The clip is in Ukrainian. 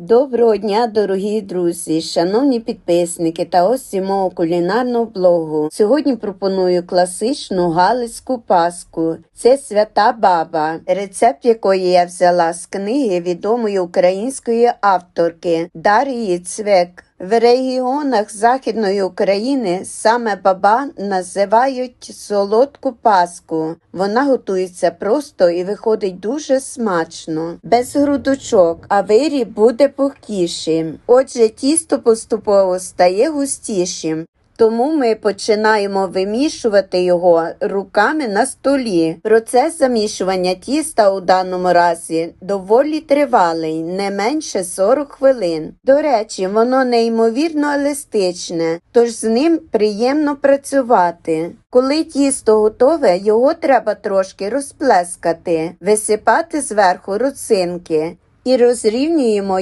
Доброго дня, дорогі друзі, шановні підписники та гості мого кулінарного блогу. Сьогодні пропоную класичну галицьку паску. Це свята баба, рецепт якої я взяла з книги відомої української авторки Дарії Цвек. В регіонах Західної України саме баба називають солодку паску. Вона готується просто і виходить дуже смачно, без грудочок, а виріб буде пухкішим. Отже, тісто поступово стає густішим. Тому ми починаємо вимішувати його руками на столі. Процес замішування тіста у даному разі доволі тривалий, не менше 40 хвилин. До речі, воно неймовірно еластичне, тож з ним приємно працювати. Коли тісто готове, його треба трошки розплескати, висипати зверху руцинки і розрівнюємо